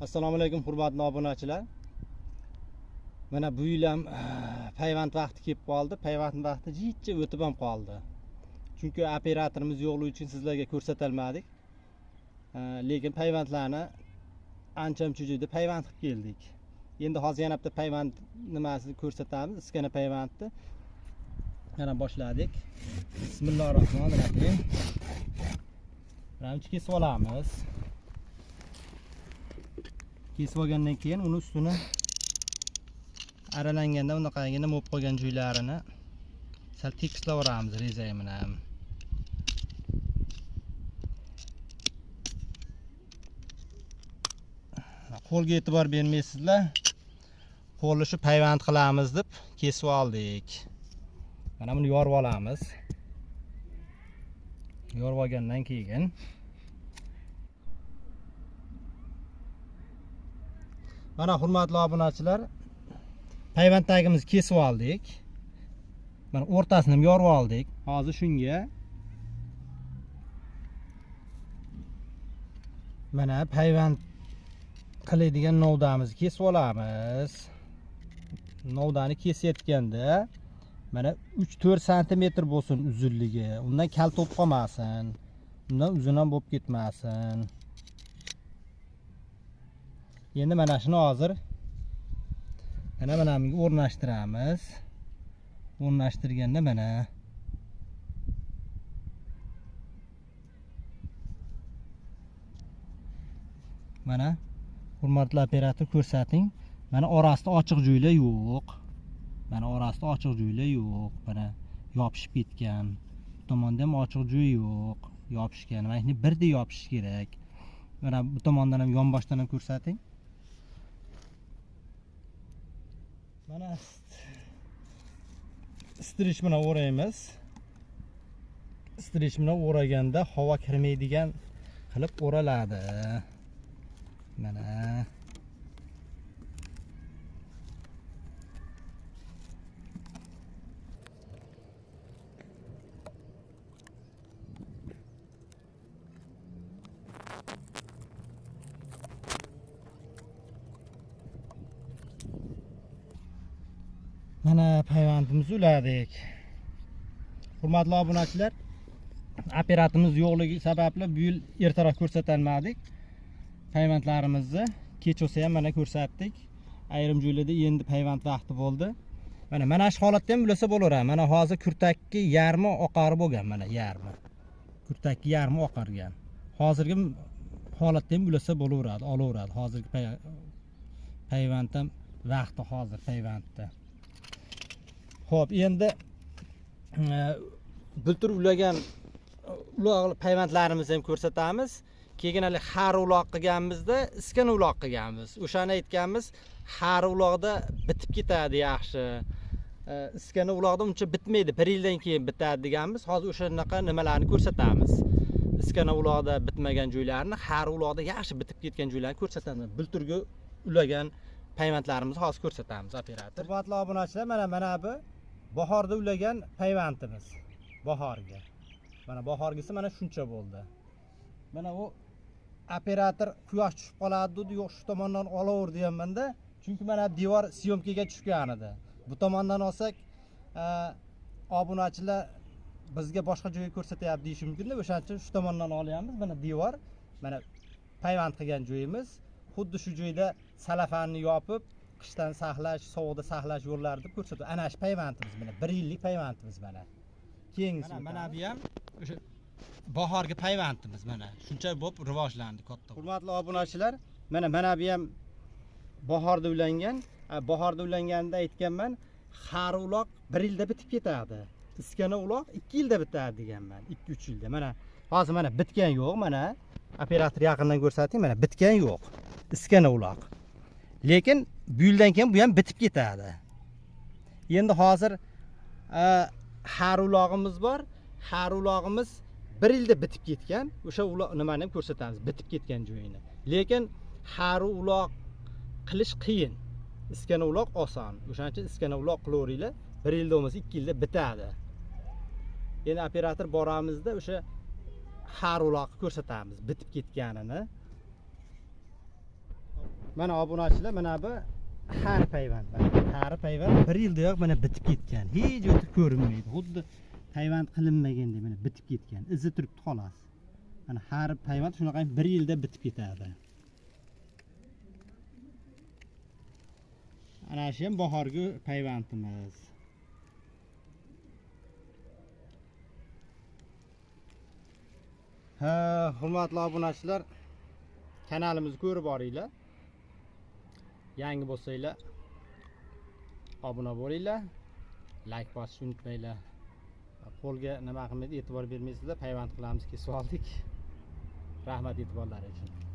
assalomu alaykum hurmatli obunachilar. Mana bu yil ham eh, payvand vaqti kelib qoldi. Payvand vaqti jichcha o'tib ham qoldi. Chunki operatorimiz yo'qligi uchun sizlarga ko'rsatolmadik eh, lekin payvandlarni ancha muncha joyda payvand qilib keldik. Endi hozir yana bitta payvand nimasini ko'rsatamiz. Iskana payvandni mana boshladik. Bismillohi rohmanir rohim ramchi kesib olamiz. Kesib olgandan keyin uni ustini aralanganda bunaqagina bo'lib qolgan joylarini sal tekislab yuboramiz rezak bilan qo'lga e'tibor bermaysizlar qo'lni shu payvand qilamiz deb kesib oldik. Mana buni yorib olamiz. Yorib olgandan keyin mana hurmatli obunachilar payvand tagimizni kesib oldik. Mana o'rtasini ham yorib oldik. Hozir shunga mana payvand qiladigan novdamizni kesib olamiz. Novdani kesayotganda mana 3-4 santimetr bo'lsin uzunligi. Undan kal to'p qolmasin. Undan uzun ham bo'lib endi mana shuni hozir mana mana bunga o'rnashtiramiz. O'rnashtirganda mana mana hurmatli operator ko'rsating mana orasida ochiq joylar yo'q. Mana orasida ochiq joylar yo'q mana yopishib ketgan. Bu tomonda ham ochiq joy yo'q yopishgan. Mana shuni birda yopish kerak. Mana bu tomondan ham yonboshdan ham ko'rsating. Mana strich bilan o'raymiz. Strich bilan o'raganda havo kirmaydigan qilib o'raladi. Mana. Mana payvandimizni uladik hurmatli obunachilar operatorimiz yo'qligi sababli bu yil ertaroq ko'rsatolmadik. Payvandlarimizni kech bo'lsa ham mana ko'rsatdik. Ayrim joylarda endi payvand vaqti bo'ldi. Mana mana shu holatda ham ulasa bo'laveradi. Mana hozir kurtakni yarmi oqarib bo'lgan mana yarmi. Kurtakni yarmi oqargan. Hozirgi holatda ham ulasa bo'laveradi olaveradi. Hozirgi pay- payvand ham vaqti hozir payvandda ho'p endi e, bultur ulagan uloq payvandlarimizni ham ko'rsatamiz. Keyin hali hari uloq qilganmizda iskan uloq qilganmiz. O'shani aytganmiz hari uloqda bitib ketadi yaxshi. E, iskani iskana uloqda uncha bitmaydi bir yildan keyin bitadi deganmiz. Hozir o'shanaqa nimalarni ko'rsatamiz? Iskana uloqda bitmagan joylarini hari uloqda yaxshi bitib ketgan joylarni ko'rsatamiz. Bulturgi ulagan payvandlarimizni hozir ko'rsatamiz operator. Hurmatli obunachilar mana mana bu. Bahorda ulagan payvandimiz. Bahorga. Mana bahorgisi mana shuncha bo'ldi. Mana u operator quyosh tushib qoladi yo'q shu tomondan olaver deyapmanda. Chunki mana devor syomkaga tushgan edi. Bu tomondan olsak e, obunachilar bizga boshqa joyga ko'rsatyapti deyishi mumkinda. O'shaning uchun shu tomondan olyapmiz. Mana devor mana payvand qilgan joyimiz. Xuddi shu joyda salafanni yopib qishdan saqlash sovuqda saqlash yo'llarini deb ko'rsatdi. Ana shu payvandimiz mana bir yillik payvandimiz mana. Keyingisi mana, bu ham o'sha bahorgi payvandimiz mana. Shuncha bo'lib rivojlandi katta. Hurmatli obunachilar mana mana bu ham bahorda ulangan bahorda ulanganida aytganman hari uloq bir yilda bitib ketadi. Iskana uloq ikki yilda bitadi deganman ikki uch yilda. Mana hozir mana bitgan yo'q mana. Operator yaqindan ko'rsating mana bitgan yo'q. Iskana uloq lekin bu yildan keyin bu ham bitib ketadi. Endi hozir e, har ulog'imiz bor. Har ulog'imiz bir yilda bitib ketgan. O'sha nimani ham ko'rsatamiz bitib ketgan joyini. Lekin hari uloq qilish qiyin. Iskana uloq oson. O'shaning uchun iskana uloq qilaveringlar bir yilda bo'lmasa ikki yilda bitadi. Endi operator boramizda o'sha har uloqni ko'rsatamiz bitib ketganini. Mana obunachilar mana bu har payvand har payvand bir yildayoq mana bitib ketgan. Hech o'tib ko'rinmaydi. Xuddi payvand qilinmagandek mana bitib ketgan. Izi turibdi xolos. Mana har payvand shunaqa bir yilda bitib ketadi. Ana shu ham bahorgi payvandimiz. Ha hurmatli obunachilar kanalimizni ko'rib boringlar yangi bo'lsanglar obuna bo'linglar. Layk bosishni unutmanglar. Qo'lga nima qilmaydi e'tibor bermaysizlar. Payvand qilamiz kesib oldik. Rahmat e'tiborlari uchun.